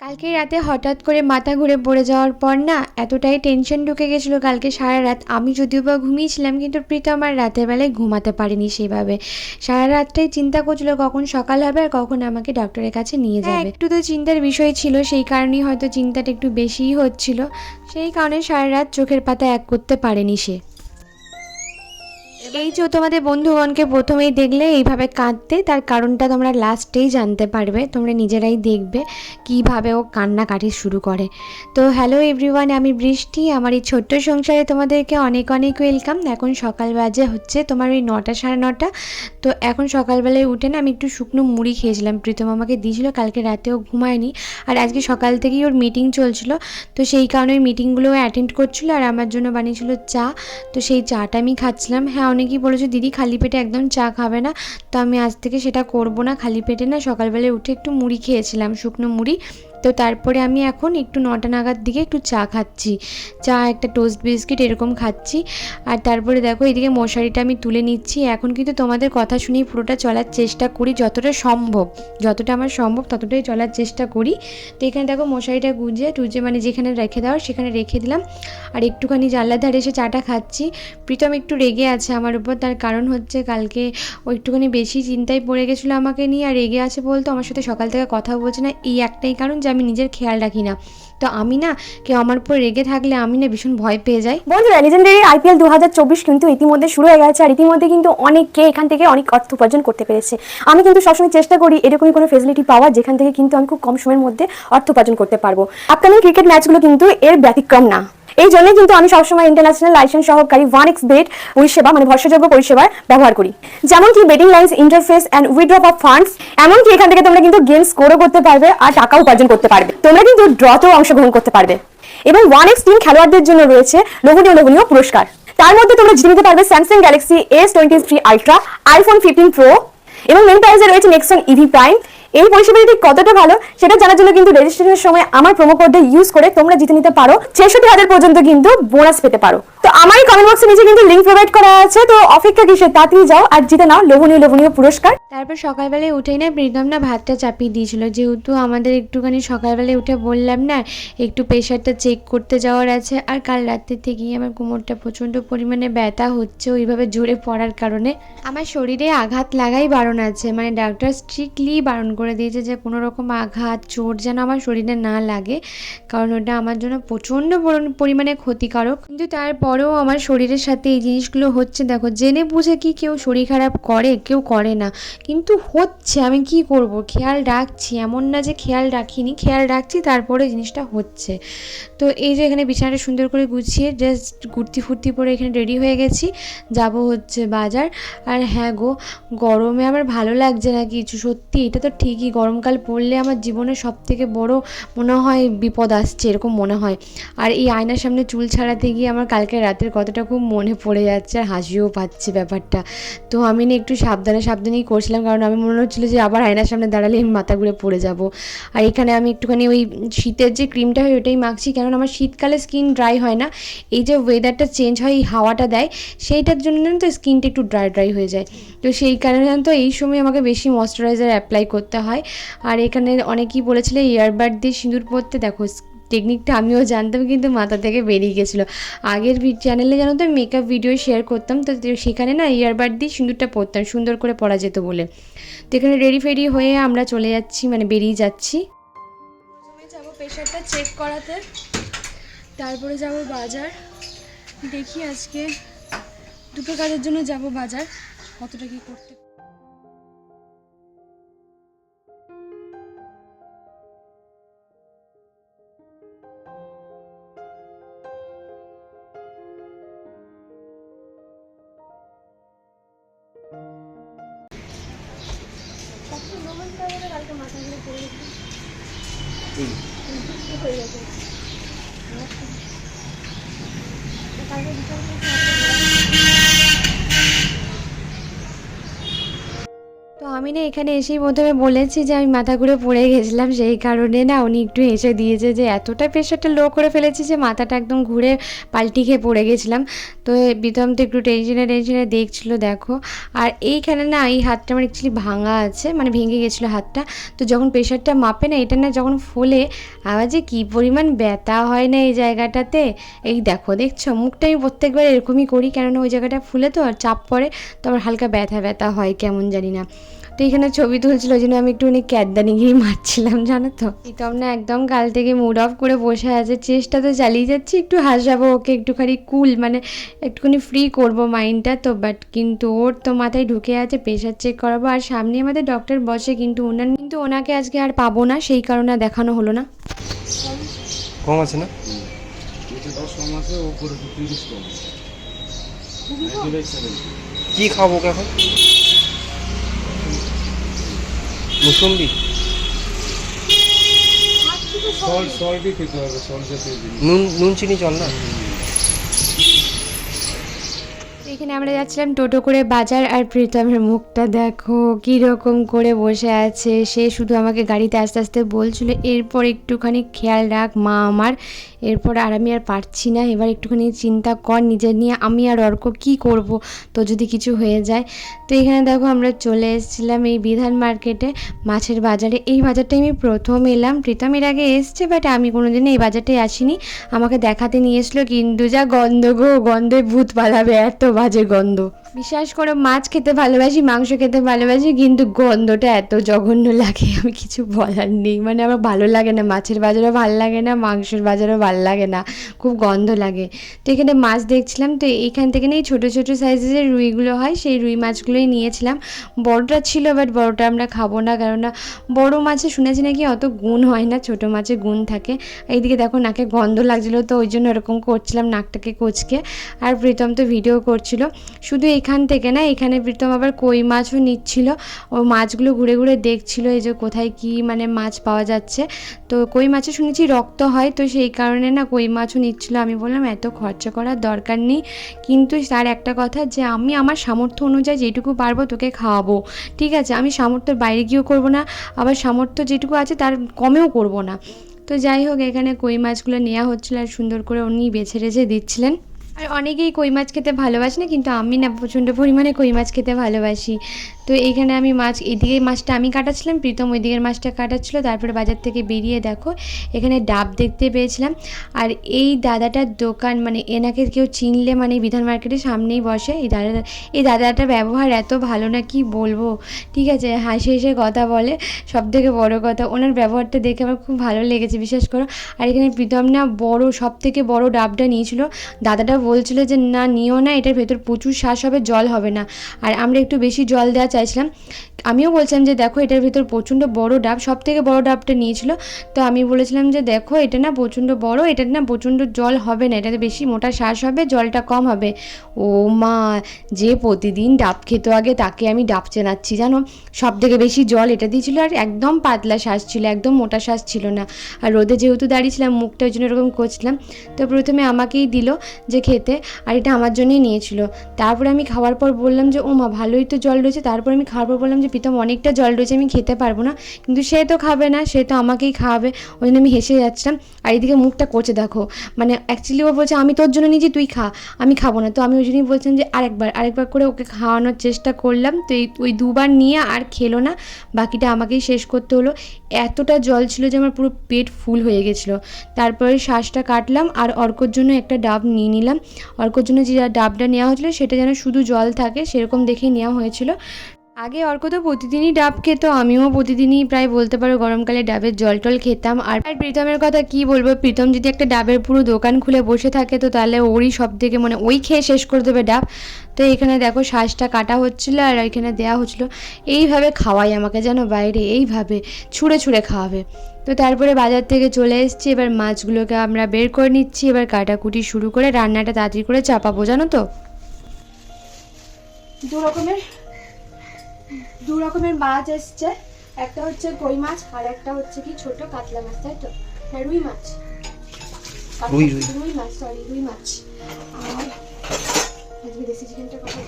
কালকে রাতে হঠাৎ করে মাথা ঘুরে পড়ে যাওয়ার পর না এতটাই টেনশন ঢুকে গেছিল কালকে সারা রাত। আমি যদিও বা ঘুমিয়েছিলাম কিন্তু প্রীতম আর রাতের বেলায় ঘুমাতে পারিনি সেইভাবে সারা রাতটাই চিন্তা করছিল কখন সকাল হবে আর কখন আমাকে ডক্টরের কাছে নিয়ে যাবে। একটু তো চিন্তার বিষয় ছিল সেই কারণেই হয়তো চিন্তাটা একটু বেশিই হচ্ছিল। সেই কারণে সারা রাত চোখের পাতা এক করতে পারেনি সে। এই যে তোমাদের বন্ধুগণকে প্রথমেই দেখলে এইভাবে কাঁদতে, তার কারণটা তোমরা লাস্টেই জানতে পারবে। তোমরা নিজেরাই দেখবে কীভাবে ও কান্নাকাটি শুরু করে। তো হ্যালো এভরিওয়ান আমি বৃষ্টি। আমার এই ছোট্ট সংসারে তোমাদেরকে অনেক অনেক ওয়েলকাম এখন সকাল বাজে হচ্ছে তোমার ওই নটা সাড়ে নটা। তো এখন সকালবেলায় উঠে না আমি একটু শুকনো মুড়ি খেয়েছিলাম। প্রীতম আমাকে দিয়েছিল, কালকে রাতেও ঘুমায়নি। আর আজকে সকাল থেকেই ওর মিটিং চলছিল। তো সেই কারণে ওই মিটিংগুলো অ্যাটেন্ড করছিল আর আমার জন্য বানিয়েছিল চা। তো সেই চাটা আমি খাচ্ছিলাম। হ্যাঁ অনেকেই বলেছে, দিদি, খালি পেটে একদম চা খাবে না। তো আমি আজ থেকে সেটা করব না, খালি পেটে না, সকালবেলায় উঠে একটু মুড়ি খেয়েছিলাম, শুকনো মুড়ি। তো তারপরে আমি এখন একটু নটা নাগাদ দিকে একটু চা খাচ্ছি। চা, একটা টোস্ট বিস্কিট এরকম খাচ্ছি। আর তারপরে দেখো এদিকে মশারিটা আমি তুলে নিচ্ছি। এখন কিন্তু তোমাদের কথা শুনেই পুরোটা চলার চেষ্টা করি যতটা সম্ভব। যতটা আমার সম্ভব ততটাই চলার চেষ্টা করি। তো এখানে দেখো মশারিটা গুঁজে টুজে মানে যেখানে রেখে দেওয়ার সেখানে রেখে দিলাম। আর একটুখানি জানলার ধারে এসে চাটা খাচ্ছি। প্রীতম একটু রেগে আছে আমার উপর। তার কারণ হচ্ছে কালকে ও একটুখানি বেশি চিন্তায় পড়ে গেছিল আমাকে নিয়ে। আর রেগে আছে বলতো আমার সাথে সকাল থেকে কথা বলছে না। এই একটাই কারণ যে আমি নিজের খেয়াল রাখি না। তো আমি না কেউ আমার উপর রেগে থাকলে আমি না ভীষণ ভয় পেয়ে যাই। বন্ধুরা লেজেন্ডারি আইপিএল দু হাজার চব্বিশ কিন্তু ইতিমধ্যে শুরু হয়ে গেছে আর ইতিমধ্যে কিন্তু অনেকে এখান থেকে অনেক অর্থ উপার্জন করতে পেরেছে। আমি কিন্তু সবসময় চেষ্টা করি এরকমই কোনো ফেসিলিটি পাওয়ার যেখান থেকে কিন্তু আমি খুব কম সময়ের মধ্যে অর্থ উপার্জন করতে পারব। আপকামিং ক্রিকেট ম্যাচগুলো কিন্তু এর ব্যতিক্রম না। এই জন্যই কিন্তু আমি সবসময় ইন্টারন্যাশনাল লাইসেন্স সহকারী ওয়ান এক্স বেট পরিষেবা মানে ভরসাযোগ্য পরিষেবার ব্যবহার করি। যেমন কি betting lines interface and withdrawal of funds এমনকি এখান থেকে তোমরা কিন্তু গেম স্কোরও করতে পারবে আর টাকা উপার্জন করতে পারবে। তোমরা কিন্তু ড্রতেও অংশগ্রহণ করতে পারবে। এবং ওয়ান এক্স টিম খেলোয়াড়দের জন্য রয়েছে লোভনীয় লোভনীয় পুরস্কার। তার মধ্যে তোমরা জিতে নিতে পারবে Samsung Galaxy S twenty three Ultra iPhone fifteen Pro এবং মেন প্রাইজে রয়েছে নেক্সন ইভি প্রাইম এই পরিষেবা ঠিক কতটা ভালো সেটা জানার জন্য কিন্তু রেজিস্ট্রেশনের সময় আমার প্রোমো কোডটা ইউজ করে তোমরা জিতে নিতে পারো। ছেষট্টি হাজার পর্যন্ত কিন্তু বোনাস পেতে পারো। তো আমার এই কমেন্ট বক্সে নিচে কিন্তু লিঙ্ক প্রোভাইড করা আছে, তো অপেক্ষা কিসের? তাড়াতাড়ি যাও আর জিতে নাও লোভনীয় লোভনীয় পুরস্কার। তারপর সকালবেলায় উঠেই না প্রীতম না ভাতটা চাপিয়ে দিয়েছিল। যেহেতু আমাদের একটুখানি সকালবেলায় উঠে বললাম না, একটু প্রেশারটা চেক করতে যাওয়ার আছে, আর কাল রাত্রি থেকেই আমার কোমরটা প্রচণ্ড পরিমাণে ব্যথা হচ্ছে, ওইভাবে জোরে পড়ার কারণে। আমার শরীরে আঘাত লাগাই বারণ আছে মানে ডাক্তার স্ট্রিক্টলি বারণ করে দিয়েছে যে কোনো রকম আঘাত, চোট যেন আমার শরীরে না লাগে, কারণ ওটা আমার জন্য প্রচণ্ড পরিমাণে ক্ষতিকারক। কিন্তু তারপরেও আমার শরীরের সাথে এই জিনিসগুলো হচ্ছে, দেখো, জেনে বুঝে কি কেউ শরীর খারাপ করে, কেউ করে না। কিন্তু হচ্ছে, আমি কি করব? খেয়াল রাখছি, এমন না যে খেয়াল রাখিনি, খেয়াল রাখছি, তারপরে জিনিসটা হচ্ছে। তো এই যে এখানে বিছানাটা সুন্দর করে গুছিয়ে জাস্ট কুর্তি ফুর্তি পরে এখানে রেডি হয়ে গেছি, যাব হচ্ছে বাজার। আর হ্যাঁ গো, গরমে আমার ভালো লাগছে না কিছু, সত্যি, এটা তো ঠিকই, গরমকাল পড়লে আমার জীবনে সব থেকে বড় মনে হয় বিপদ আসছে, এরকম মনে হয়। আর এই আয়নার সামনে চুল ছাড়াতে গিয়ে আমার কালকে রাতের কথাটা খুব মনে পড়ে যাচ্ছে আর হাসিও পাচ্ছে ব্যাপারটা। তো আমি না একটু সাবধানে সাবধানেই করছিলাম কারণ আমি মনে হচ্ছিল যে আবার আয়নার সামনে দাঁড়ালে আমি মাথা ঘুরে পড়ে যাব। আর এখানে আমি একটুখানি ওই শীতের যে ক্রিমটা হয় ওটাই মাখছি কারণ আমার শীতকালে স্কিন ড্রাই হয় না। এই যে ওয়েদারটা চেঞ্জ হয়, এই হাওয়াটা দেয়, সেইটার জন্য তো স্কিনটা একটু ড্রাই ড্রাই হয়ে যায়। তো সেই কারণে তো এই সময় আমাকে বেশি ময়শ্চারাইজার অ্যাপ্লাই করতে হয়। আর এখানে অনেকেই বলেছিলে ইয়ারবাড দিয়ে সিঁদুর পরতে, দেখো টেকনিকটা আমিও জানতাম, কিন্তু মাথা থেকে বেরিয়ে গেছিল। আগের চ্যানেলে জানো তো মেকআপ ভিডিও শেয়ার করতাম, তো সেখানে না ইয়ারবাড দিয়ে সিঁদুরটা পরতাম, সুন্দর করে পরা যেত বলে। তো এখানে রেডি ফেডি হয়ে আমরা চলে যাচ্ছি মানে বেরিয়ে যাচ্ছি। প্রথমে যাব প্রেশারটা চেক করাতে, তারপরে যাব বাজার। দেখি আজকে দুটো কাজের জন্য যাব বাজার, কতটা কি করতে কালকে আমি না এখানে এসেই প্রথমে বলেছি যে আমি মাথা ঘুরে পড়ে গেছিলাম, সেই কারণে না উনি একটু হেসে দিয়েছে যে এতটা প্রেশারটা লো করে ফেলেছি যে মাথাটা একদম ঘুরে পাল্টি খেয়ে পড়ে গেছিলাম। তো বিতম তো একটু টেনশনে টেনশনে দেখছিল, দেখো। আর এইখানে না এই হাতটা আমার অ্যাকচুয়ালি ভাঙা আছে মানে ভেঙে গেছিল হাতটা। তো যখন প্রেশারটা মাপে না, এটা না যখন ফোলে, আবার যে কী পরিমাণ ব্যথা হয় না এই জায়গাটাতে, এই দেখো, দেখছ? মুখটা আমি প্রত্যেকবার এরকমই করি, কেননা ওই জায়গাটা ফুলে তো আর চাপ পড়ে, তো আমার হালকা ব্যথা ব্যথা হয় কেমন জানি না। তো এখানে ছবি তুলছিল ওই জন্য আমি একটুখানি ক্যাদানি গিয়ে মারছিলাম জানো তো? প্রীতম না একদম কাল থেকে মুড অফ করে বসে আছে চেষ্টা তো চালিয়ে যাচ্ছি একটু হাসাবো ওকে একটুখানি কুল মানে একটুখানি ফ্রি করব মাইন্ডটা তো বাট কিন্তু ওর তো মাথায় ঢুকে আছে প্রেশার চেক করাবো আর সামনে আমাদের ডক্টর বসে কিন্তু ওনার কিন্তু ওনাকে আজকে আর পাবো না সেই কারণে দেখানো হলো না। কম আছে না? কি খাব এখন? মুসম্বি? সল সলটি খেতে হবে সল জাতীয় জিনিস। নুন নুন চিনি চল না? এখানে আমরা যাচ্ছিলাম টোটো করে বাজার আর প্রীতমের মুখটা। দেখো কী রকম করে বসে আছে। সে শুধু আমাকে গাড়িতে আস্তে আস্তে বলছিল, এরপর একটুখানি খেয়াল রাখ মা আমার। এরপর আর আমি আর পারছি না। এবার একটুখানি চিন্তা কর নিজের নিয়ে। আমি আর অর্ক কি করব? তো যদি কিছু হয়ে যায়। তো এখানে দেখো আমরা চলে এসেছিলাম এই বিধান মার্কেটে, মাছের বাজারে। এই বাজারটাই আমি প্রথম এলাম। প্রীতম এর আগে এসছে, বাট আমি কোনোদিনও এই বাজারটায় আসিনি। আমাকে দেখাতে নিয়ে এসলো কিন্তু যা গন্ধ গো, গন্ধে ভূত পালাবে, এত বাজে গন্ধ। বিশ্বাস করো, মাছ খেতে ভালোবাসি, মাংস খেতে ভালোবাসি, কিন্তু গন্ধটা এত জঘন্য লাগে, আমি কিছু বলার নেই। মানে আমার ভালো লাগে না, মাছের বাজারও ভালো লাগে না, মাংসের বাজারও ভালো লাগে না, খুব গন্ধ লাগে। তো এখানে মাছ দেখছিলাম, তো এইখান থেকে না এই ছোটো ছোটো সাইজের যে রুইগুলো হয়, সেই রুই মাছগুলোই নিয়েছিলাম। বড়টা ছিল বাট বড়টা আমরা খাব না, কেননা বড় মাছে শুনেছি নাকি অত গুণ হয় না, ছোটো মাছে গুণ থাকে। এইদিকে দেখো, নাকে গন্ধ লাগছিল, তো ওই জন্য এরকম করছিলাম, নাকটাকে কোচকে, আর প্রীতম তো ভিডিও করছিল। শুধু এখান থেকে না, এখানে প্রীতম আবার কই মাছও নিচ্ছিল। ও মাছগুলো ঘুরে ঘুরে দেখছিল এই যে কোথায় কি মানে মাছ পাওয়া যাচ্ছে। তো কই মাছে শুনেছি রক্ত হয়, তো সেই কারণে না কই মাছও নিচ্ছিল। আমি বললাম, এত খরচা করার দরকার নেই। কিন্তু তার একটা কথা যে, আমি আমার সামর্থ্য অনুযায়ী যেটুকু পারব তোকে খাওয়াবো। ঠিক আছে, আমি সামর্থ্যের বাইরে গিয়েও করব না, আবার সামর্থ্য যেটুকু আছে তার কমেও করব না। তো যাই হোক, এখানে কই মাছগুলো নেওয়া হচ্ছিল আর সুন্দর করে উনি বেছে রেছে দিচ্ছিলেন। আর অনেকেই কই মাছ খেতে ভালোবাসে না, কিন্তু আমি না প্রচণ্ড পরিমাণে কই মাছ খেতে ভালোবাসি। তো এইখানে আমি মাছ, এদিকে মাছটা আমি কাটাচ্ছিলাম, প্রীতম ওই দিকের মাছটা কাটাচ্ছিল, তারপরে বাজার থেকে বেরিয়ে দেখো, এখানে ডাব দেখতে পেয়েছিলাম। আর এই দাদাটার দোকান মানে এনাকে কেউ চিনলে মানে বিধান মার্কেটের সামনেই বসে, এই দাদা, এই দাদাটার ব্যবহার এত ভালো না, কি বলব? ঠিক আছে, হাসি হেসে কথা বলে সব থেকে বড় কথা, ওনার ব্যবহারটা দেখে আমার খুব ভালো লেগেছে বিশেষ করে। আর এখানে প্রীতম না বড় সব থেকে বড় ডাবটা নিয়েছিল। দাদাটা বলছিল যে, না, নিও না, এটার ভেতর প্রচুর শ্বাস হবে, জল হবে না। আর আমরা একটু বেশি জল দেওয়া চাইছিলাম। আমিও বলছিলাম যে, দেখো, এটার ভিতর প্রচণ্ড বড় ডাব। সব থেকে বড় ডাবটা নিয়েছিল। তো আমি বলেছিলাম যে, দেখো, এটা না প্রচণ্ড বড়, এটা না প্রচণ্ড জল হবে না, এটাতে বেশি মোটা শ্বাস হবে, জলটা কম হবে। ও মা, যে প্রতিদিন ডাব খেত আগে, তাকে আমি ডাব চেনাচ্ছি, জানো? সব থেকে বেশি জল এটা দিয়েছিল আর একদম পাতলা শ্বাস ছিল, একদম মোটা শ্বাস ছিল না। আর রোদে যেহেতু দাঁড়িয়েছিলাম, মুখটা ওই জন্য এরকম করছিলাম। তো প্রথমে আমাকেই দিল যে খেতে, আর এটা আমার জন্যই নিয়েছিল। তারপরে আমি খাওয়ার পর বললাম যে ও মা ভালোই তো জল রয়েছে। তারপর আমি খাওয়ার পর বললাম যে, প্রীতম, অনেকটা জল রয়েছে, আমি খেতে পারব না। কিন্তু সে তো খাবে না, সে তো আমাকেই খাওয়াবে। ওই জন্য আমি হেসে যাচ্ছিলাম। আর এইদিকে মুখটা করছে, দেখো মানে অ্যাকচুয়ালি ও বলছে, আমি তোর জন্য নিয়েছি, তুই খা, আমি খাব না। তো আমি ওই জন্যই বলছিলাম যে, আরেকবার। আরেকবার করে ওকে খাওয়ানোর চেষ্টা করলাম। তো এই, ওই দুবার নিয়ে আর খেলো না, বাকিটা আমাকেই শেষ করতে হলো। এতটা জল ছিল যে, আমার পুরো পেট ফুল হয়ে গেছিল। তারপরে শ্বাসটা কাটলাম আর অর্কর জন্য একটা ডাব নিয়ে নিলাম। অর্কর জন্য যে ডাবটা নেওয়া হয়েছিলো, সেটা যেন শুধু জল থাকে, সেরকম দেখেই নেওয়া হয়েছিল। আগে অর্ক তো প্রতিদিনই ডাব খেত, আমিও প্রতিদিনই প্রায় বলতে পারো গরমকালে ডাবের জল টল খেতাম। আর প্রীতমের কথা কি বলব, প্রীতম যদি একটা ডাবের পুরো দোকান খুলে বসে থাকে তো তাহলে ওরই সব থেকে মানে ওই খেয়ে শেষ করে দেবে ডাব। তো এখানে দেখো শ্বাসটা কাটা হচ্ছিল আর এখানে দেওয়া হচ্ছিল। এইভাবে খাওয়াই আমাকে যেন বাইরে, এইভাবে ছুঁড়ে ছুঁড়ে খাওয়াবে। তো তারপরে বাজার থেকে চলে এসেছি, এবার মাছগুলোকে আমরা বের করে নিচ্ছি, এবার কাটাকুটি শুরু করে রান্নাটা তাড়াতাড়ি করে চাপাবো, জানো তো? দু রকমের দু রকমের মাছ এসছে। একটা হচ্ছে কই মাছ আর একটা হচ্ছে কি ছোট কাতলা মাছ তাই তো? না রুই মাছ। রুই, মাছ সরি রুই মাছ। আর আজকে দেশি চিকেনটা কথা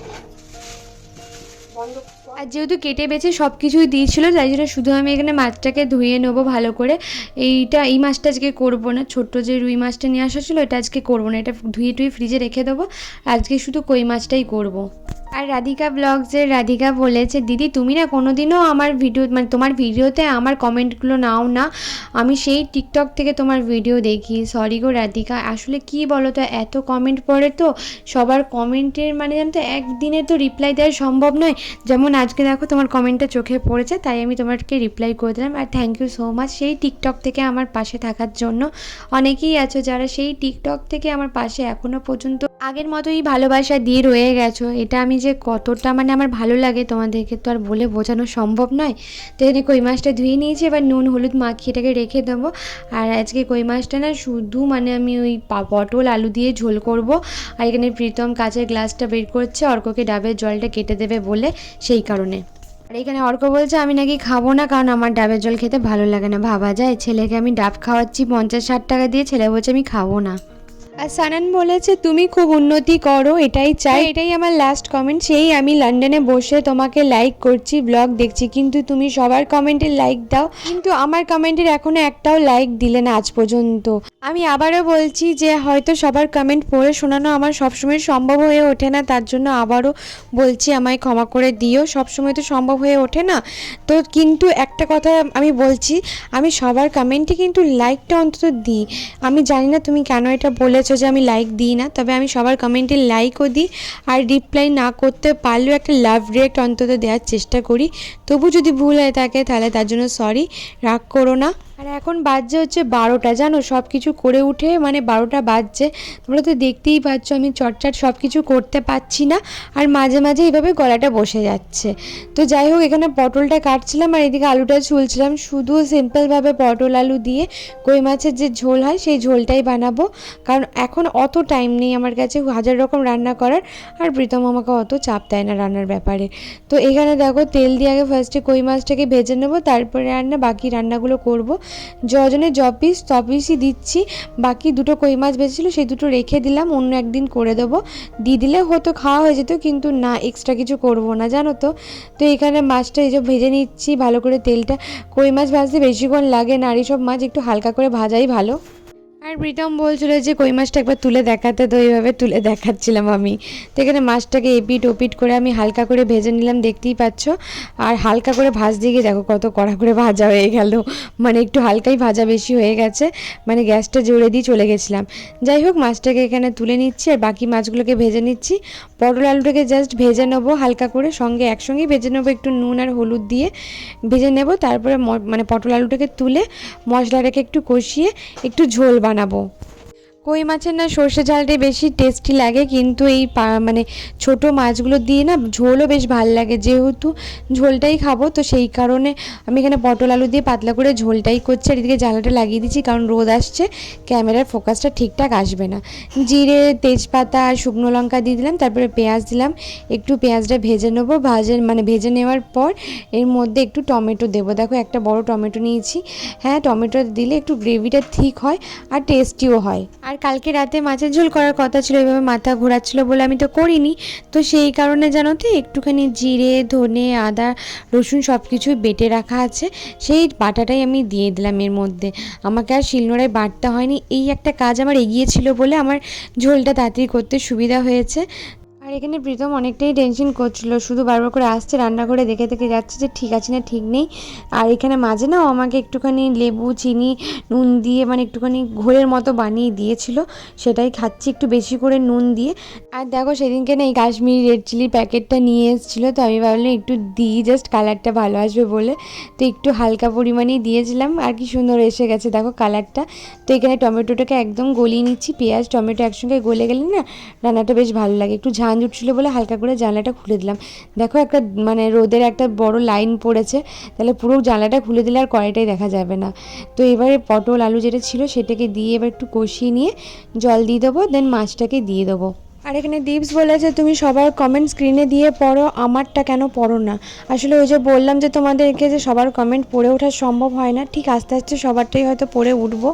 আর যেহেতু কেটে বেছে সব কিছুই দিয়েছিল তাই জন্য শুধু আমি এখানে মাছটাকে ধুয়ে নেব ভালো করে। এইটা এই মাছটা আজকে করব না। ছোট্ট যে রুই মাছটা নিয়ে আসা ছিল এটা আজকে করব না। এটা ধুয়ে টুয়ে ফ্রিজে রেখে দেবো। আজকে শুধু কই মাছটাই করব। রাধিকা ব্লগসের রাধিকা বলেছে, দিদি, তুমি না কোনো দিনও আমার ভিডিও মানে তোমার ভিডিওতে আমার কমেন্টগুলো নাও না। আমি সেই টিকটক থেকে তোমার ভিডিও দেখি। সরি গো রাধিকা, আসলে কি বলো তো এত কমেন্ট পড়ে তো। সবার কমেন্টের মানে জানো তো একদিনে তো রিপ্লাই দেওয়া সম্ভব নয়। যেমন আজকে দেখো তোমার কমেন্টটা চোখে পড়েছে, তাই আমি তোমাকে রিপ্লাই করে দিলাম। আর থ্যাংক ইউ সো মাচ সেই টিকটক থেকে আমার পাশে থাকার জন্য। অনেকেই আছো যারা সেই টিকটক থেকে আমার পাশে এখনও পর্যন্ত আগের মতোই ভালোবাসা দিয়ে রয়ে গেছো। এটা আমি যে কতটা মানে আমার ভালো লাগে তোমাদেরকে তো আর বলে বোঝানো সম্ভব নয়। তো এখানে কই মাছটা ধুয়ে নিয়েছি, এবার নুন হলুদ মাখিয়ে এটাকে রেখে দেবো। আর আজকে কই মাছটা না শুধু মানে আমি ওই পটল, আলু দিয়ে ঝোল করব। আর এখানে প্রীতম কাঁচের গ্লাসটা বের করছে, অর্ককে ডাবের জলটা কেটে দেবে বলে সেই কারণে। আর এখানে অর্ক বলছে, আমি নাকি খাব না, কারণ আমার ডাবের জল খেতে ভালো লাগে না। ভাবা যায়, ছেলেকে আমি ডাব খাওয়াচ্ছি পঞ্চাশ ষাট টাকা দিয়ে, ছেলে বলছে, আমি খাব না। আর সানান বলেছে, তুমি খুব উন্নতি করো, এটাই চাই। এটাই আমার লাস্ট কমেন্ট সেই আমি লন্ডনে বসে তোমাকে লাইক করছি ব্লগ দেখছি, কিন্তু তুমি সবার কমেন্টে লাইক দাও। কিন্তু আমার কমেন্টের এখনও একটাও লাইক দিলে না আজ পর্যন্ত। আমি আবারও বলছি যে, হয়তো সবার কমেন্ট পড়ে শোনানো আমার সবসময় সম্ভব হয়ে ওঠে না, তার জন্য আবারও বলছি, আমায় ক্ষমা করে দিও। সবসময় তো সম্ভব হয়ে ওঠে না। তো কিন্তু একটা কথা আমি বলছি, আমি সবার কমেন্টে কিন্তু লাইকটা অন্তত দিই। আমি জানি না তুমি কেন এটা বলেছ যে আমি লাইক দিই না, তবে আমি সবার কমেন্টে লাইকও দিই আর রিপ্লাই না করতে পারলেও একটা লাভ রিয়েক্ট অন্তত দেওয়ার চেষ্টা করি। তবু যদি ভুল হয়ে থাকে তাহলে তার জন্য সরি রাগ করো না। আর এখন বাজছে হচ্ছে বারোটা। জানো সব কিছু করে উঠে মানে বারোটা বাজছে। তোমরা তো দেখতেই পাচ্ছ, আমি চটচট সব কিছু করতে পারছি না। আর মাঝে মাঝে এইভাবে গলাটা বসে যাচ্ছে। তো যাই হোক, এখানে পটলটা কাটছিলাম আর এদিকে আলুটা ছুলছিলাম। শুধু সিম্পলভাবে পটল আলু দিয়ে কই মাছের যে ঝোল হয়, সেই ঝোলটাই বানাবো। কারণ এখন অত টাইম নেই আমার কাছে হাজার রকম রান্না করার। আর প্রীতম আমাকে অত চাপ দেয় না রান্নার ব্যাপারে। তো এখানে দেখো, তেল দিয়ে আগে ফার্স্টে কই মাছটাকে ভেজে নেব, তারপরে রান্না বাকি রান্নাগুলো করব। যজনে জ পিস ত পিসই দিচ্ছি। বাকি দুটো কই মাছ বেঁচেছিল সেই দুটো রেখে দিলাম, অন্য একদিন করে দেবো। দিয়ে দিলে হয়তো খাওয়া হয়ে যেত, কিন্তু না এক্সট্রা কিছু করব না, জানো তো। তো এখানে মাছটা এই যে ভেজে নিচ্ছি, ভালো করে তেলটা। কই মাছ ভাজতে বেশিক্ষণ লাগে না, আর সব মাছ একটু হালকা করে ভাজাই ভালো। আর প্রীতম বলছিল যে কই মাছটা একবার তুলে দেখাতে তো এইভাবে তুলে দেখাচ্ছিলাম আমি। তো এখানে মাছটাকে এপিট ওপিট করে আমি হালকা করে ভেজে নিলাম, দেখতেই পাচ্ছ। আর হালকা করে ভাজতে গিয়ে দেখো কত কড়া করে ভাজা হয়ে গেল। মানে একটু হালকাই ভাজা বেশি হয়ে গেছে মানে গ্যাসটা জোরে দিয়ে চলে গেছিলাম। যাই হোক, মাছটাকে এখানে তুলে নিচ্ছি আর বাকি মাছগুলোকে ভেজে নিচ্ছি। পটল আলুটাকে জাস্ট ভেজে নেব হালকা করে, সঙ্গে একসঙ্গেই ভেজে নেব একটু নুন আর হলুদ দিয়ে। ভেজে নেব, তারপরে মানে পটল আলুটাকে তুলে মশলাটাকে একটু কষিয়ে একটু ঝোল বানাবো। বানাবো। কই মাছের না সর্ষে ঝালটাই বেশি টেস্টি লাগে, কিন্তু এই মানে ছোট মাছগুলো দিয়ে না ঝোলও বেশ ভালো লাগে। যেহেতু ঝোলটাই খাব, তো সেই কারণে আমি এখানে পটল আলু দিয়ে পাতলা করে ঝোলটাই করছি, আর এদিকে জ্বালাটা লাগিয়ে দিচ্ছি, কারণ রোদ আসছে, ক্যামেরার ফোকাসটা ঠিকঠাক আসবে না। জিরে, তেজপাতা, আর শুকনো লঙ্কা দিয়ে দিলাম, তারপরে পেঁয়াজ দিলাম, একটু পেঁয়াজটা ভেজে নেব, ভাজে মানে ভেজে নেওয়ার পর এর মধ্যে একটু টমেটো দেবো। দেখো, একটা বড় টমেটো নিয়েছি। হ্যাঁ টমেটো দিলে একটু গ্রেভিটা ঠিক হয়, আর টেস্টিও হয়। আর কালকে রাতে মাছের ঝোল করার কথা ছিল, এভাবে মাথা ঘোরাচ্ছিল বলে আমি তো করিনি। তো সেই কারণে জানো তো, একটুখানি জিরে, ধনে, আদা, রসুন সব কিছুই বেটে রাখা আছে। সেই বাটাটাই আমি দিয়ে দিলাম এর মধ্যে। আমাকে আর শিলনোড়ায় বাটতে হয়নি। এই একটা কাজ আমার এগিয়েছিল বলে আমার ঝোলটা তাড়াতাড়ি করতে সুবিধা হয়েছে। আর এখানে প্রীতম অনেকটাই টেনশন করছিল, শুধু বারবার করে আসছে রান্নাঘরে দেখে দেখে যাচ্ছে যে ঠিক আছে না, ঠিক নেই। আর এখানে মাঝে না আমাকে একটুখানি লেবু, চিনি, নুন দিয়ে মানে একটুখানি ঘোলের মতো বানিয়ে দিয়েছিল। সেটাই খাচ্ছি, একটু বেশি করে নুন দিয়ে। আর দেখো সেদিনকে না এই কাশ্মীরি রেড চিলির প্যাকেটটা নিয়ে এসেছিল, তো আমি ভাবলাম একটু দিই জাস্ট কালারটা ভালো আসবে বলে। তো একটু হালকা পরিমাণেই দিয়েছিলাম, আর কি সুন্দর এসে গেছে, দেখো কালারটা তো এখানে টমেটোটাকে একদম গলিয়ে নিচ্ছি, পেঁয়াজ, টমেটো একসঙ্গে গলে গেলে না রান্নাটা বেশ ভালো লাগে, একটু ঝাঁঝ উঠছিলো বলে হালকা করে জানলাটা খুলে দিলাম। দেখো একটা মানে রোদের একটা বড় লাইন পড়েছে, তাহলে পুরো জানলাটা খুলে দিলে আর কড়াইটাই দেখা যাবে না। তো এবারে পটল আলু যেটা ছিল সেটাকে দিয়ে এবার একটু কষিয়ে নিয়ে জল দিয়ে দেবো দেন মাছটাকে দিয়ে দেবো। আর এখানে দীপস বলেছে, তুমি সবার কমেন্ট স্ক্রিনে দিয়ে পড়ো, আমারটা কেন পড়ো না? আসলে ওই যে বললাম যে তোমাদেরকে যে সবার কমেন্ট পড়ে ওঠা সম্ভব হয় না, ঠিক আস্তে আস্তে সবারটাই হয়তো পড়ে উঠবো।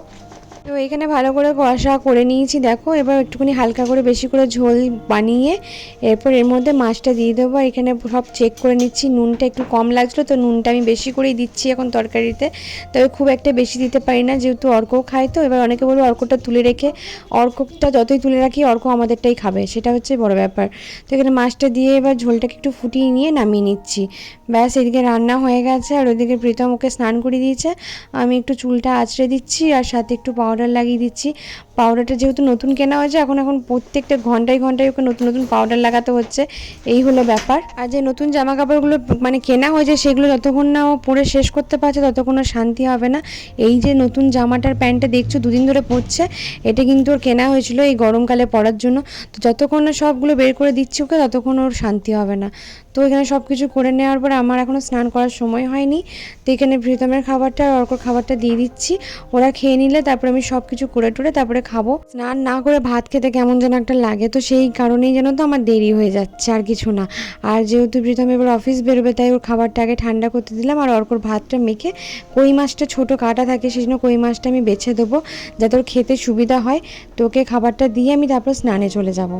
তো এখানে ভালো করে কষা করে নিয়েছি, দেখো। এবার একটুখানি হালকা করে বেশি করে ঝোল বানিয়ে এরপর এর মধ্যে মাছটা দিয়ে দেবো। এখানে সব চেক করে নিচ্ছি, নুনটা একটু কম লাগছিল তো নুনটা আমি বেশি করেই দিচ্ছি এখন তরকারিতে। তবে খুব একটা বেশি দিতে পারি না, যেহেতু অর্কও খায় তো। এবার অনেকে বলব অর্কটা তুলে রেখে, অর্কটা যতই তুলে রাখি, অর্ক আমাদেরটাই খাবে। সেটা হচ্ছে বড় ব্যাপার। তো এখানে মাছটা দিয়ে এবার ঝোলটাকে একটু ফুটিয়ে নিয়ে নামিয়ে নিচ্ছি। ব্যাস, এদিকে রান্না হয়ে গেছে। আর ওদিকে প্রীতম ওকে স্নান করিয়ে দিয়েছে। আমি একটু চুলটা আঁচড়ে দিচ্ছি আর সাথে একটু পাউডার লাগিয়ে দিচ্ছি। পাউডারটা যেহেতু নতুন কেনা হয়েছে, এখন এখন প্রত্যেকটা ঘন্টায় ঘন্টায় ওকে নতুন নতুন পাউডার লাগাতে হচ্ছে। এই হলো ব্যাপার। আর যে নতুন জামা কাপড়গুলো মানে কেনা হয়েছে, সেগুলো যতক্ষণ না ও পরে শেষ করতে পারছে, ততক্ষণ শান্তি হবে না। এই যে নতুন জামাটার প্যান্টটা দেখছ, দুদিন ধরে পরছে, এটা কিন্তু ওর কেনা হয়েছিল এই গরমকালে পরার জন্য। তো যতক্ষণ না সবগুলো বের করে দিচ্ছি ওকে, ততক্ষণ ওর শান্তি হবে না। তো এখানে সব কিছু করে নেওয়ার পরে আমার এখনও স্নান করার সময় হয়নি। তো এখানে প্রীতমের খাবারটা আর অর্কর খাবারটা দিয়ে দিচ্ছি। ওরা খেয়ে নিলে তারপরে আমি সব কিছু করে টুরে তারপরে খাব। স্নান না করে ভাত খেতে কেমন যেন একটা লাগে, তো সেই কারণেই যেন তো আমার দেরি হয়ে যাচ্ছে আর কিছু না। আর যেহেতু প্রীতম এবার অফিস বেরোবে, তাই ওর খাবারটা আগে ঠান্ডা করতে দিলাম আর অর্কর ভাতটা মেখে কই মাছটা ছোট কাটা থাকে সেই জন্য কই মাছটা আমি বেছে দেবো, যাতে ওর খেতে সুবিধা হয়। তো ওকে খাবারটা দিয়ে আমি তারপর স্নানে চলে যাব।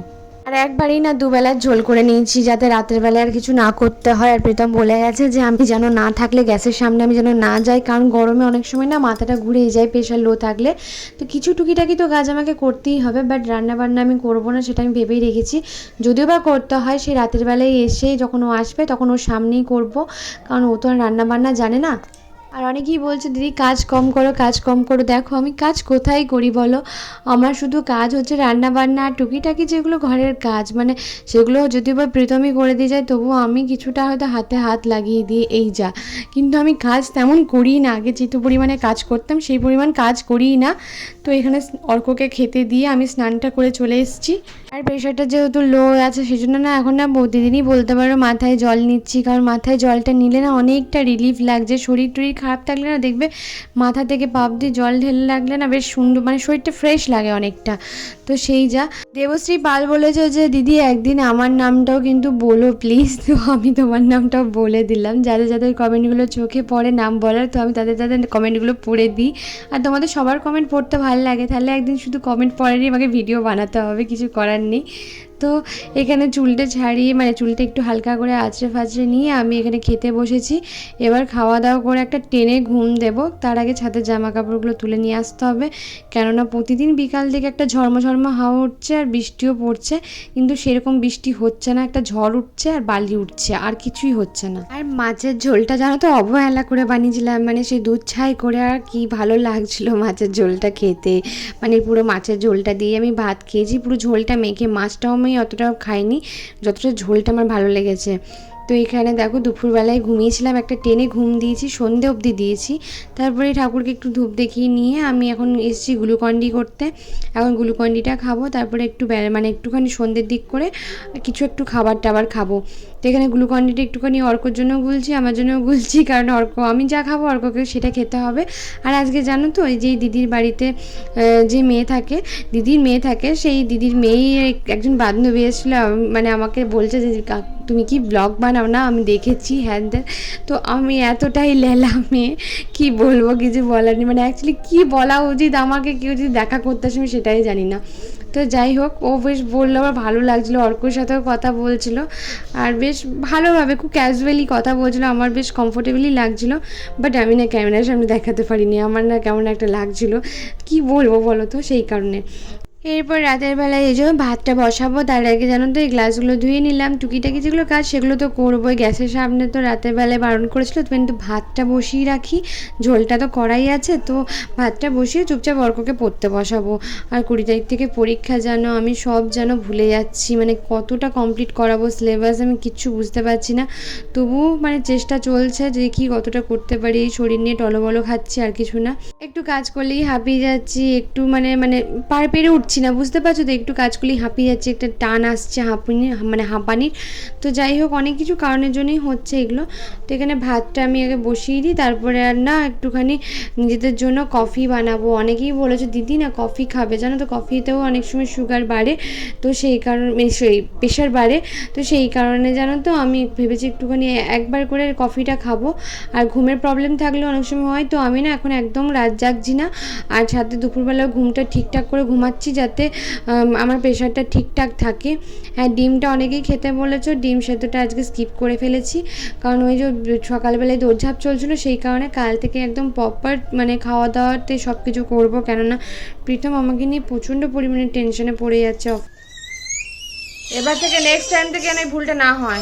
আর একবারই না দুবেলার ঝোল করে নিয়েছি যাতে রাতের বেলায় আর কিছু না করতে হয়। আর প্রীতম বলে গেছে যে, আমি যেন না থাকলে গ্যাসের সামনে আমি যেন না যাই, কারণ গরমে অনেক সময় না মাথাটা ঘুরে যায় প্রেশার লো থাকলে। তো কিছু টুকিটাকি তো কাজ আমাকে করতেই হবে বাট রান্না বান্না আমি করব না সেটা আমি ভেবেই রেখেছি। যদিও বা করতে হয় সেই রাতের বেলায় এসে যখন ও আসবে, তখন ওর সামনেই করব, কারণ ও তো আর রান্না বান্না জানে না। আর অনেকেই বলছে, দিদি, কাজ কম করো, কাজ কম করো। দেখো, আমি কাজ কোথায় করি বলো? আমার শুধু কাজ হচ্ছে রান্না বান্না আর টুকিটাকি যেগুলো ঘরের কাজ। মানে সেগুলো যদি বা প্রীতমই করে দিয়ে যায়, তবুও আমি কিছুটা হয়তো হাতে হাত লাগিয়ে দিই এই যা। কিন্তু আমি কাজ তেমন করি না। আগে যেটু পরিমাণে কাজ করতাম, সেই পরিমাণ কাজ করিই না। তো এখানে অর্ককে খেতে দিয়ে আমি স্নানটা করে চলে এসেছি। আর প্রেশারটা যেহেতু লো আছে সেই জন্য না এখন না প্রতিদিনই বলতে পারো মাথায় জল নিচ্ছি। কারণ মাথায় জলটা নিলে না অনেকটা রিলিফ লাগছে। শরীর টরীর খারাপ থাকলে না দেখবে মাথা থেকে পাপ দিয়ে জল ঢেলে লাগলে না বেশ সুন্দর মানে শরীরটা ফ্রেশ লাগে অনেকটা। তো সেই যা। দেবশ্রী পাল বলেছে যে, দিদি, একদিন আমার নামটাও কিন্তু বলো প্লিজ তো আমি তোমার নামটাও বলে দিলাম। যাদের যাদের কমেন্টগুলো চোখে পড়ে নাম বলার, তো আমি তাদের তাদের কমেন্টগুলো পড়ে দিই। আর তোমাদের সবার কমেন্ট পড়তে ভালো লাগে, তাহলে একদিন শুধু কমেন্ট পড়েরই আমাকে ভিডিও বানাতে হবে। কিছু করার নেই তো এখানে চুলটা ছাড়িয়ে মানে চুলটা একটু হালকা করে আঁচড়ে ফাচড়ে নিয়ে আমি এখানে খেতে বসেছি। এবার খাওয়া দাওয়া করে একটা টেনে ঘুম দেব। তার আগে ছাদের জামা কাপড়গুলো তুলে নিয়ে আসতে হবে। কেননা প্রতিদিন বিকাল থেকে একটা ঝর্ম ঝর্ম হাওয়া উঠছে আর বৃষ্টিও পড়ছে। কিন্তু সেরকম বৃষ্টি হচ্ছে না, একটা ঝড় উঠছে আর বালি উঠছে, আর কিছুই হচ্ছে না। আর মাছের ঝোলটা জানো তো, অবহেলা করে বানিয়েছিলাম মানে সেই দুধ ছাই করে আর কি ভালো লাগছিল মাছের ঝোলটা খেতে। মানে পুরো মাছের ঝোলটা দিয়ে আমি ভাত খেয়েছি, পুরো ঝোলটা মেখে মাছটাও আমি অতটাও খাইনি যতটা ঝোলটা আমার ভালো লেগেছে। তো এখানে দেখো দুপুরবেলায় ঘুমিয়েছিলাম, একটা টেনে ঘুম দিয়েছি, সন্ধে অবধি দিয়েছি। তারপরে ঠাকুরকে একটু ধূপ দেখিয়ে নিয়ে আমি এখন এসেছি গ্লুকন্ডি করতে। এখন গ্লুকন্ডিটা খাব, তারপরে একটু মানে একটুখানি সন্ধ্যের দিক করে কিছু একটু খাবার টাবার খাব। তো এখানে গ্লুকন্ডিটা একটুখানি অর্কর জন্য গুলছি আমার জন্য গুলছি কারণ অর্ক, আমি যা খাব অর্ককে সেটা খেতে হবে। আর আজকে জানো তো ওই যে দিদির বাড়িতে যে মেয়ে থাকে, দিদির মেয়ে থাকে, সেই দিদির মেয়ে এক- একজন বান্ধবী এসেছিল মানে আমাকে বলছে যে তুমি কি ব্লগ বানাও? না আমি দেখেছি হ্যান ত্যান।" তো আমি এতটাই লেলা মেয়ে, কি বলব কিছু বলার নেই। মানে অ্যাকচুয়ালি কী বলা উচিত আমাকে, কেউ যদি দেখা করতে আসে, আমি সেটাই জানি না। তো যাই হোক, ও বেশ বলল, আমার ভালো লাগছিল, অর্কর সাথেও কথা বলছিল। আর বেশ ভালোভাবে, খুব ক্যাজুয়ালি কথা বলছিল, আমার বেশ কমফোর্টেবলি লাগছিল। বাট আমি না ক্যামেরার সামনে দেখাতে পারিনি, আমার না কেমন একটা লাগছিল। কি বলব বলো তো, সেই কারণে। এরপর রাতের বেলায় এই জন্য ভাতটা বসাবো, তার আগে জানো তো এই গ্লাসগুলো ধুয়ে নিলাম, টুকিটাকি যেগুলো কাজ সেগুলো তো করবোই। গ্যাসের সামনে তো রাতের বেলায় বারণ করেছিল কিন্তু ভাতটা বসিয়ে রাখি। ঝোলটা তো করাই আছে, তো ভাতটা বসিয়ে চুপচাপ অর্ককে পড়তে বসাবো। আর কুড়ি তারিখ থেকে পরীক্ষা যেন আমি সব যেন ভুলে যাচ্ছি মানে কতটা কমপ্লিট করাবো সিলেবাস আমি কিচ্ছু বুঝতে পারছি না। তবু মানে চেষ্টা চলছে যে কি কতটা করতে পারি শরীর নিয়ে টলবলো খাচ্ছি আর কিছু না। একটু কাজ করলেই হাঁপিয়ে যাচ্ছি, একটু মানে মানে পার পেরে উঠছি পারছি না, বুঝতে পারছ? তো একটু কাজ করলেই হাঁপিয়ে যাচ্ছে, একটা টান আসছে হাঁপুনি মানে হাঁপানির। তো যাই হোক, অনেক কিছু কারণের জন্যই হচ্ছে এগুলো। তো এখানে ভাতটা আমি আগে বসিয়ে দিই, তারপরে আর না, একটুখানি নিজেদের জন্য কফি বানাবো। অনেকেই বলেছে, দিদি না, কফি খাবে। জানো তো, কফিতেও অনেক সময় সুগার বাড়ে, তো সেই কারণে সেই প্রেশার বাড়ে। তো সেই কারণে জানো তো, আমি ভেবেছি একটুখানি একবার করে কফিটা খাব। আর ঘুমের প্রবলেম থাকলে অনেক সময় হয়, তো আমি না এখন একদম রাত জাগছি না। আর সাথে দুপুরবেলা ঘুমটা ঠিকঠাক করে ঘুমাচ্ছি, যাতে আম, আমার প্রেশারটা ঠিকঠাক থাকে। হ্যাঁ ডিমটা অনেকেই খেতে বলেছ ডিম সেদ্ধটা আজকে স্কিপ করে ফেলেছি। কারণ ওই যে সকালবেলায় দৌড়ঝাঁপ চলছিল সেই কারণে কাল থেকে একদম প্রপার মানে খাওয়া দাওয়াতে সব কিছু করব। কেননা প্রীতম আমাকে নিয়ে প্রচণ্ড পরিমাণে টেনশনে পড়ে যাচ্ছে। এবার থেকে নেক্সট টাইম থেকে এই ভুলটা না হয়।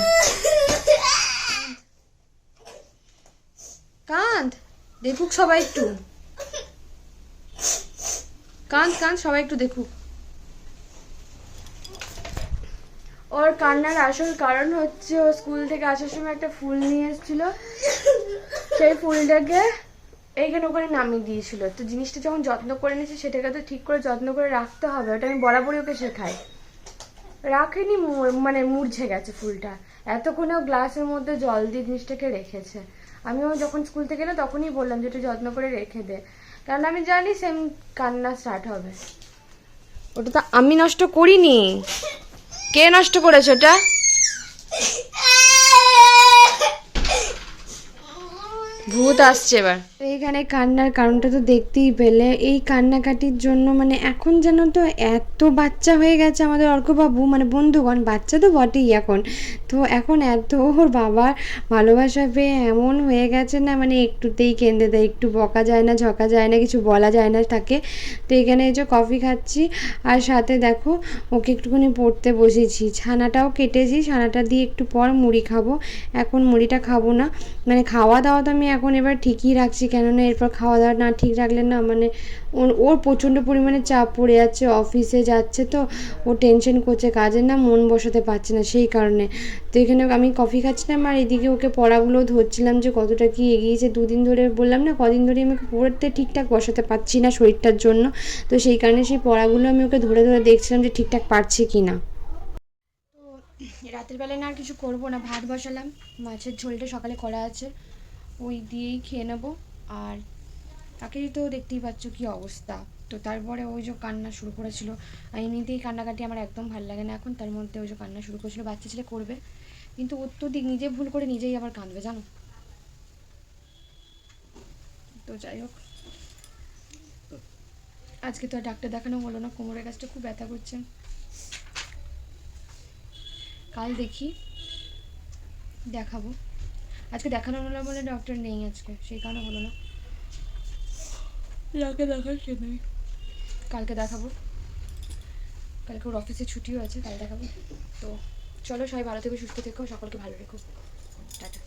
কান্ত দেখুক সবাই একটু। কান্ত কান সবাই একটু দেখুক। ওর কান্নার আসল কারণ হচ্ছে ও স্কুল থেকে আসার সময় একটা ফুল নিয়ে এসেছিল। সেই ফুলটাকে এইখানে ওখানে নামিয়ে দিয়েছিল। তো জিনিসটা যখন যত্ন করে নিয়েছে, সেটাকে তো ঠিক করে যত্ন করে রাখতে হবে। ওটা আমি বরাবরই ওকে শেখাই। রাখেনি মানে মূর্ঝে গেছে ফুলটা। এতক্ষণে ও গ্লাসের মধ্যে জল দিয়ে জিনিসটাকে রেখেছে। আমিও যখন স্কুল থেকে এলো, তখনই বললাম যে একটু যত্ন করে রেখে দে। কারণ আমি জানি সেম কান্না স্টার্ট হবে। ওটা তো আমি নষ্ট করিনি। কে নষ্ট করেছে ওটা? ভূত আসছে এবার। এইখানে কান্নার কারণটা তো দেখতেই পেলে। এই কান্নাকাটির জন্য মানে এখন যেন তো এত বাচ্চা হয়ে গেছে আমাদের অর্কবাবু মানে বন্ধুগণ, বাচ্চা তো বটেই এখন। তো এখন এত ওর বাবার ভালোবাসা পেয়ে এমন হয়ে গেছে না মানে একটুতেই কেঁদে দেয়, একটু বকা যায় না, ঝকা যায় না, কিছু বলা যায় না তাকে। তো এখানে এই যে কফি খাচ্ছি, আর সাথে দেখো ওকে একটুখানি পড়তে বসেছি। ছানাটাও কেটেছি, ছানাটা দিয়ে একটু পর মুড়ি খাব। এখন মুড়িটা খাব না। মানে খাওয়া দাওয়া তো আমি এখন এবার ঠিকই রাখছি, কেননা এরপর খাওয়া দাওয়া না ঠিক রাখলে না মানে ওর প্রচণ্ড পরিমাণে চাপ পড়ে যাচ্ছে, অফিসে যাচ্ছে তো, ও টেনশন করছে, কাজের না মন বসাতে পারছে না সেই কারণে। তো এখানে আমি কফি খাচ্ছিলাম আর এদিকে ওকে পড়াগুলো ধরছিলাম যে কতটা কি এগিয়েছে, দুদিন ধরে বললাম না, কদিন ধরে আমি পড়তে ঠিকঠাক বসাতে পারছি না শরীরটার জন্য। তো সেই কারণে সেই পড়াগুলো আমি ওকে ধরে ধরে দেখছিলাম যে ঠিকঠাক পারছে কি না। রাতের বেলায় না আর কিছু করব না, ভাত বসালাম, মাছের ঝোলটা সকালে করা আছে। ওই দিয়েই খেয়ে নেব। আর তাকেই তো দেখতেই পাচ্ছ কি অবস্থা। তো তারপরে ওই যে কান্না শুরু করেছিল। আর এমনিতেই কান্নাকাটি আমার একদম ভালো লাগে না এখন। তার মধ্যে ওই যে কান্না শুরু করেছিল, বাচ্চা ছেলে করবে। কিন্তু দিক নিজে ভুল করে নিজেই আবার কাঁদবে, জানো? তো যাই হোক। আজকে তো আর ডাক্তার দেখানো হলো না, কোমরের কাছটা খুব ব্যথা করছে। কাল দেখি। দেখাবো। আজকে দেখানো হলো বলে ডক্টর নেই আজকে সেই কারণে হলো না। যাকে দেখার সে নেই। কালকে দেখাবো। কালকে ওর অফিসে ছুটিও আছে কাল দেখাবো। তো চলো সবাই ভালো থেকো সুস্থ থেকো সকলকে ভালো রেখো। টাটা।